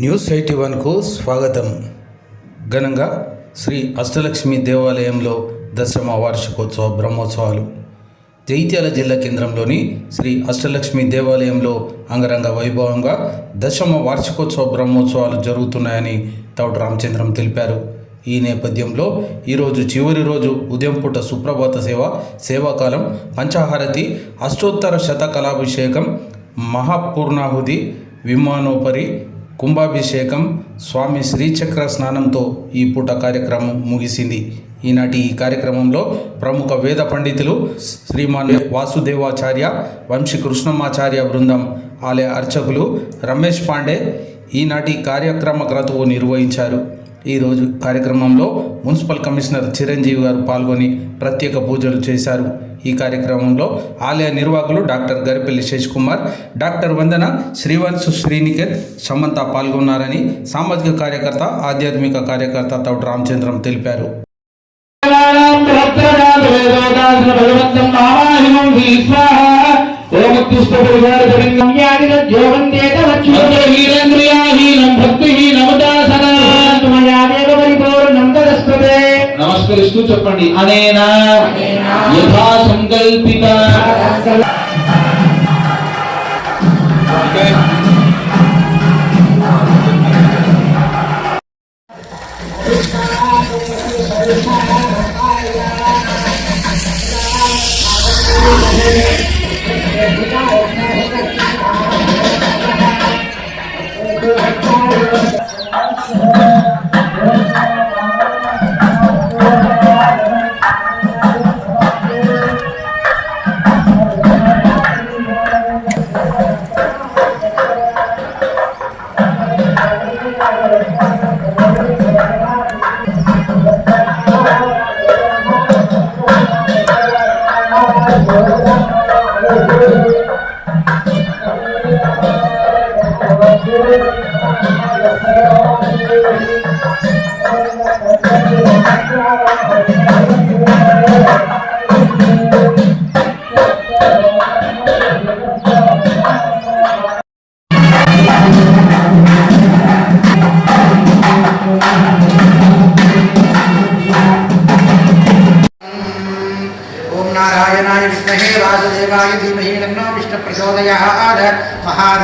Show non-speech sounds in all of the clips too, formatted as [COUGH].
News eighty వన్కు స్వాగతం. ఘనంగా శ్రీ అష్టలక్ష్మి దేవాలయంలో దశమ వార్షికోత్సవ బ్రహ్మోత్సవాలు. జైత్యాల జిల్లా కేంద్రంలోని శ్రీ అష్టలక్ష్మి దేవాలయంలో అంగరంగ వైభవంగా దశమ వార్షికోత్సవ బ్రహ్మోత్సవాలు జరుగుతున్నాయని తౌడు రామచంద్రం తెలిపారు. ఈ నేపథ్యంలో ఈరోజు చివరి రోజు ఉదయం పూట సుప్రభాత సేవ సేవాకాలం పంచాహారతి అష్టోత్తర శతకళాభిషేకం మహాపూర్ణాహుతి విమానోపరి కుంభాభిషేకం స్వామి శ్రీచక్ర స్నానంతో ఈ పూట కార్యక్రమం ముగిసింది. ఈనాటి ఈ కార్యక్రమంలో ప్రముఖ వేద పండితులు శ్రీమాన్ వాసుదేవాచార్య వంశీ కృష్ణమాచార్య బృందం ఆలయ అర్చకులు రమేష్ పాండే ఈనాటి కార్యక్రమ క్రతువు నిర్వహించారు. ఈరోజు కార్యక్రమంలో మున్సిపల్ కమిషనర్ చిరంజీవి గారు పాల్గొని ప్రత్యేక పూజలు చేశారు. ఈ కార్యక్రమంలో ఆలయ నిర్వాహకులు డాక్టర్ గరిపల్లి శేష్ కుమార్ డాక్టర్ వందన శ్రీవంశ్ శ్రీనికేత్ సమంత పాల్గొన్నారని సామాజిక కార్యకర్త ఆధ్యాత్మిక కార్యకర్త తౌడు రామచంద్రం తెలిపారు. నమస్కరిస్తూ చెప్పండి. అనేనా? యథా సంకల్పిత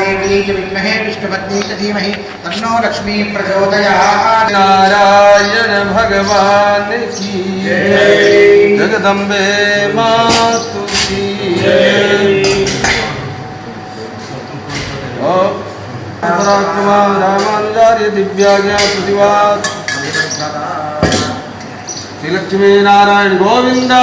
नारायणी च विद्महे विष्णुपत्नी च धीमहि तन्नो लक्ष्मी प्रचोदयात् नारायण भगवान की। जगदम्बे मातु की। दिव्याज्ञा लक्ष्मी नारायण गोविंदा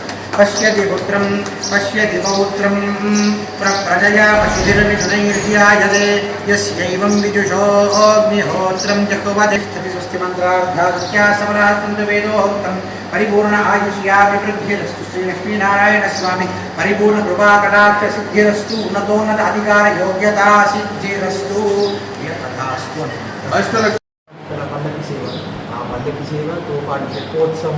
पश्यति पुत्रं पश्यति पौत्र प्रजया पशुभिर्मिथुनैर्यायते यस्यैवं विदुषोऽग्निहोत्रं जह्वतिष्ठति स्वस्तिमन्त्राभ्यासमरात्मन्तु वेदोक्तं परिपूर्ण आयुष्या विवृद्धिरस्तु श्रीलक्ष्मीनारायणस्वामी। परिपूर्णकृपाकटाक्षसिद्धिरस्तु उन्नतोन्नत अधिकारयोग्यता सिद्धिरस्तु अष्टलक्ष పండకి సేవ ఆ పండకి సేవ తో పాటు తెప్పోత్సవం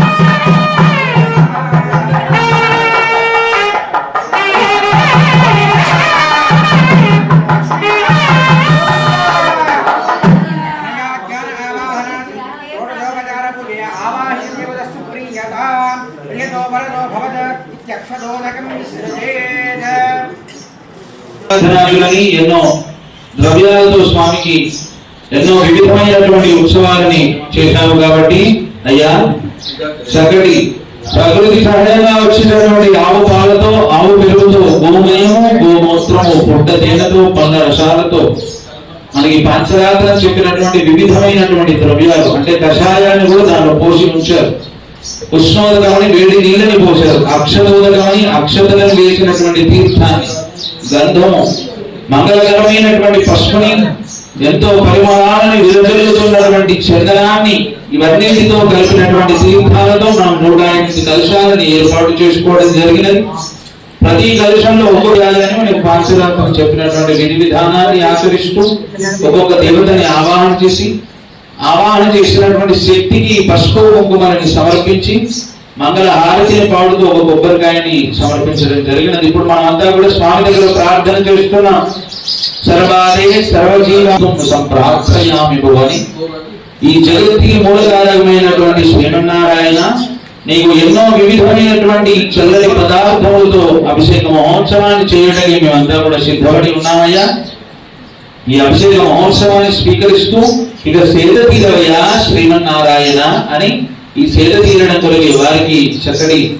సాధనాలని ఎన్నో ద్రవ్యాలతో స్వామికి ఎన్నో వివిధమైనటువంటి ఉత్సవాలని చేశాము కాబట్టి అయ్యా చక్కటి ప్రకృతి సహజంగా వచ్చినటువంటి ఆవు పాలతో ఆవు పెరుగుతో గోమయము గోమూత్రము పుట్ట తేనెతో పళ్ళ రసాలతో మనకి పంచరాత్రం చెప్పినటువంటి వివిధమైనటువంటి ద్రవ్యాలు అంటే కషాయాన్ని కూడా దానిలో పోసి ఉంచారు. ఉష్ణోదకమని వేడి నీళ్ళని పోశారు. అక్షతోదకమని అక్షతలను వేసినటువంటి తీర్థాన్ని. గంధం మంగళకరమైనటువంటి పసుపుని ఎంతో పరిమళాలని విరజల్లుతున్నటువంటి చందనాన్ని ఇవన్నిటితో కలిపినటువంటి తీర్థాలతో మనం నూట ఎనిమిది కలశాలని ఏర్పాటు చేసుకోవడం జరిగినది. ప్రతి కలుషంలో ఒక్కొక్క రాజాన్ని మనకి పాంచరాత్మం చెప్పినటువంటి విధి విధానాన్ని ఆచరిస్తూ ఒక్కొక్క దేవతని ఆవాహన చేసి ఆవాహన చేసినటువంటి శక్తికి పసుపు కుంకుమని సమర్పించి మంగళ హారతిని పాడుతూ ఒక కొబ్బరికాయని సమర్పించడం జరిగినది. ఇప్పుడు మనం అంతా కూడా స్వామి దగ్గర ప్రార్థన చేస్తున్నాం. సర్వాదే సర్వజీవం సంప్రార్థయామి భువని ఈ జగత్తికి మూలకారకమైనటువంటి శ్రీమన్నారాయణ నీకు ఎన్నో వివిధమైనటువంటి చల్లని పదార్థములతో అభిషేక మహోత్సవాన్ని చేయడానికి మేమంతా కూడా సిద్ధపడి ఉన్నామయ్యా. ఈ అభిషేక మహోత్సవాన్ని స్వీకరిస్తూ ఇక సేద తీరవయ్యా శ్రీమన్నారాయణ అని ఈ సేద తీరడం కొరకు వారికి చక్కటి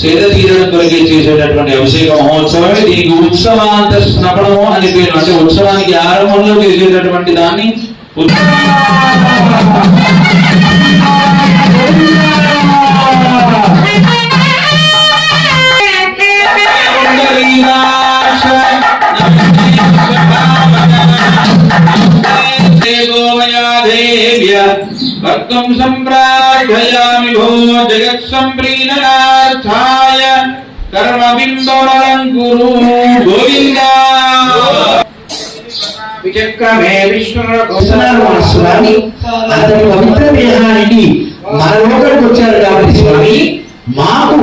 సేద తీరడం కొరకే చేసేటటువంటి అభిషేక మహోత్సవమే. దీనికి ఉత్సవాంత స్నపనము అని పేరు. అంటే ఉత్సవానికి ఆరంభంలో చేసేటటువంటి దాన్ని [LAUGHS] భక్తం సంప్రార్థయామి భో జగత్ సంప్రీణనార్థాయ కర్మ బింబవరం కురు గోవిందా విచక్రమే విష్ణురకు స్వామి అతని పవిత్ర దేహానికి మన వచ్చారు కాబట్టి స్వామి మాకు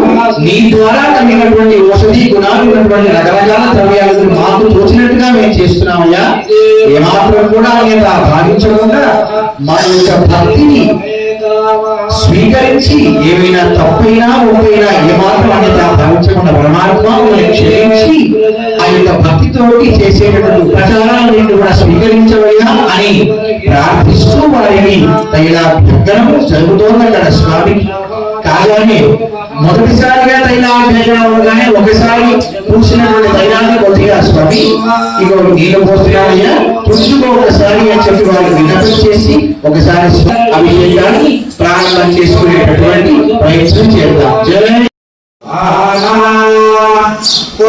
నీ ద్వారా కలిగినటువంటి ఔషధి గుణాలు ఉన్నటువంటి రకరకాల ద్రవ్యాలను మాకు తోచినట్టుగా మేము చేస్తున్నామయ్యా. ఏమాత్రం కూడా ఆయన భావించకుండా మా యొక్క భక్తిని స్వీకరించి ఏమైనా తప్పైనా ఒప్పైనా ఏమాత్రం అనేది భావించకుండా పరమాత్మని మమ్మల్ని క్షమించి ఆ యొక్క భక్తితోటి చేసేటటువంటి ఉపచారాలను కూడా స్వీకరించవయ్యా అని ప్రార్థిస్తూ వారిని తగిన భగ్నం జరుగుతోంది అక్కడ స్వామికి కాగానే మొదటిసారిగా తైలాభిషేకం అవగానే ఒకసారి పూసినటువంటి తైలాన్ని కొద్దిగా స్వామి ఇక నీళ్ళు పోస్తున్నాయ్యా పురుషుకు ఒకసారి అని చెప్పి వారికి విన్నపం చేసి ఒకసారి స్వ- అభిషేకాన్ని ప్రారంభం చేసుకునేటటువంటి ప్రయత్నం చేద్దాం జయ ఆమాయంతు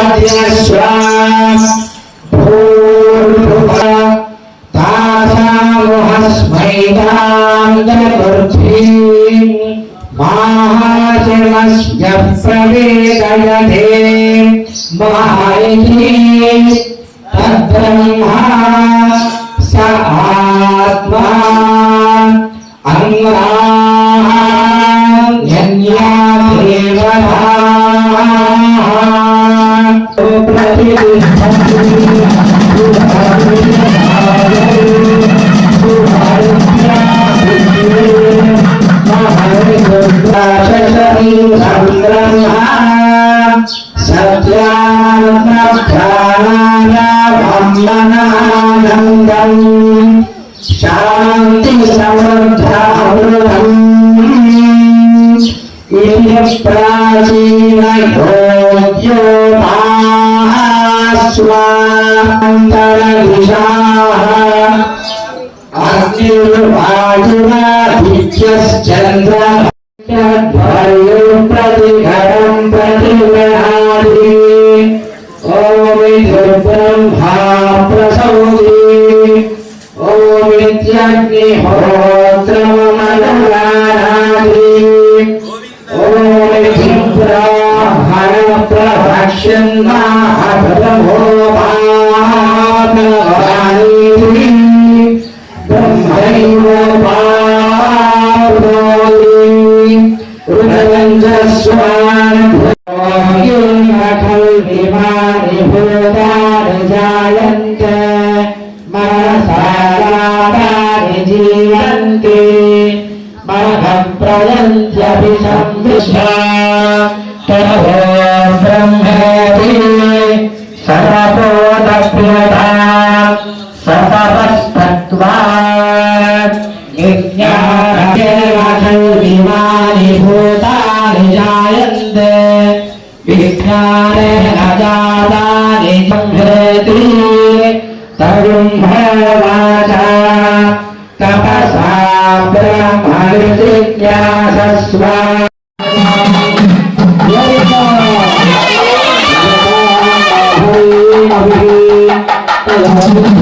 abençoar. Ini Satya प्रतिघरं प्रतिगृहादि ॐ ब्रह्मा प्रसौदि ॐ विद्याग्निहोरा Shabbat Shalom. tarung bhavaja tapasa brahmarjitya sasva Yeah.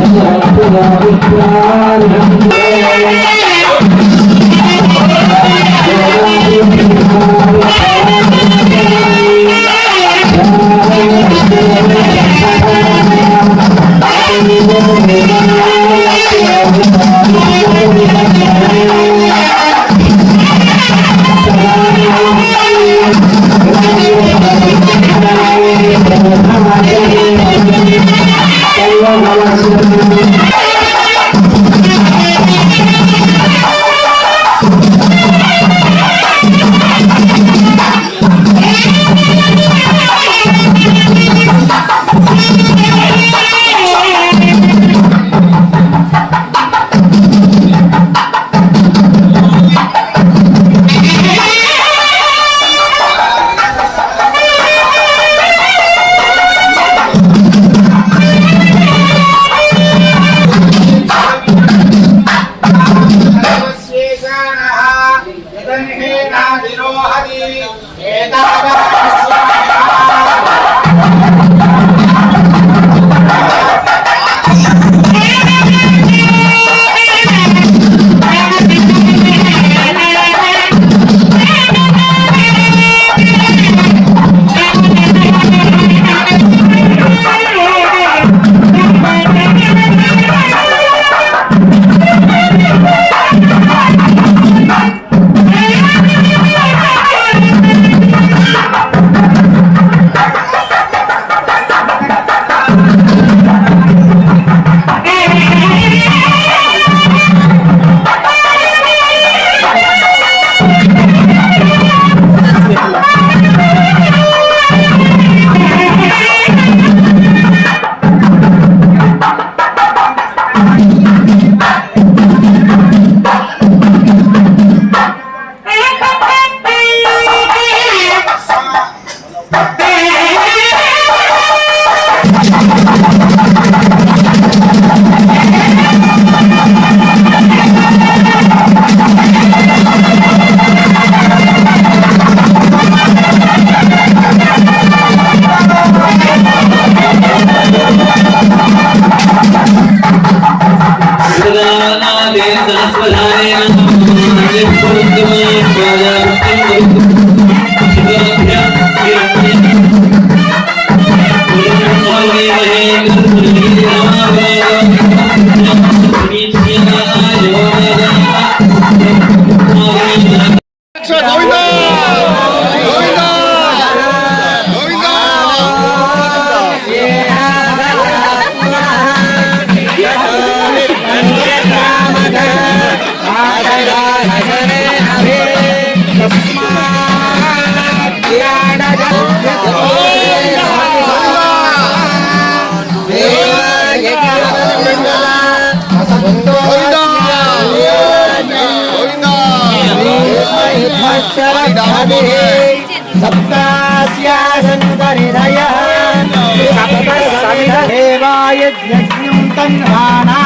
सप्तास्यासन्तरिधयज्ञम् तन्वाना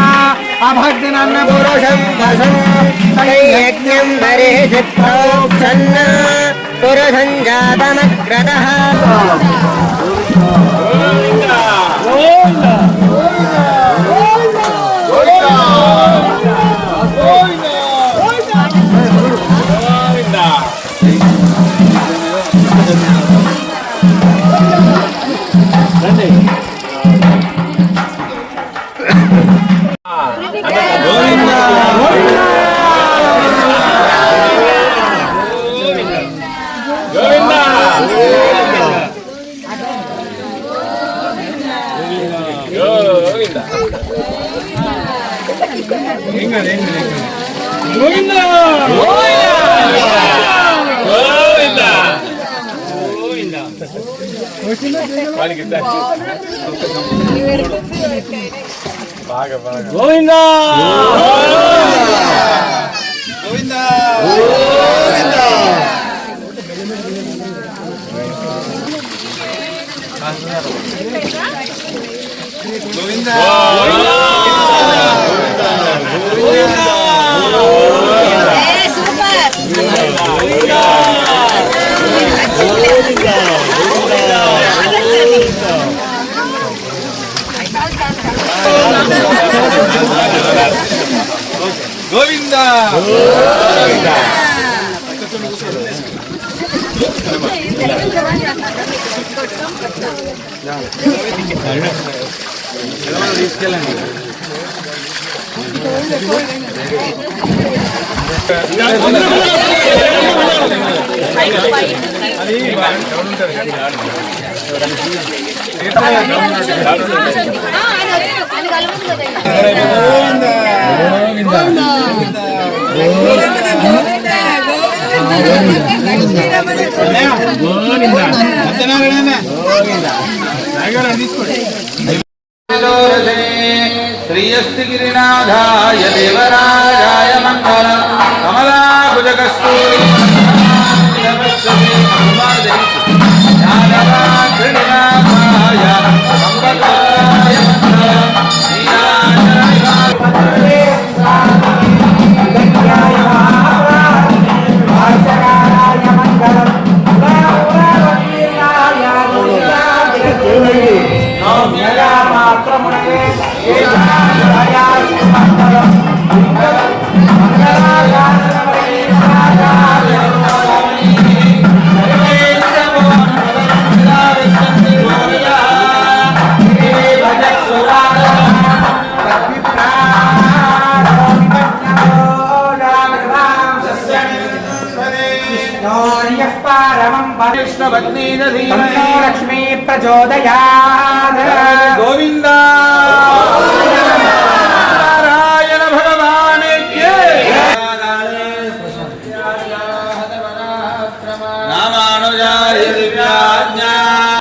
अभग्नन्न पुरुषम् यज्ञम् बरेषिप्रोक्षन्न గోవింద తీసుకెళ్ళండి श्रीयस्तिगिरिनाथाय देवराजाय मङ्गल कमलाभुजकस्तूरि లక్ష్మి హనుమాన్ ధరించు శ్రీరాజ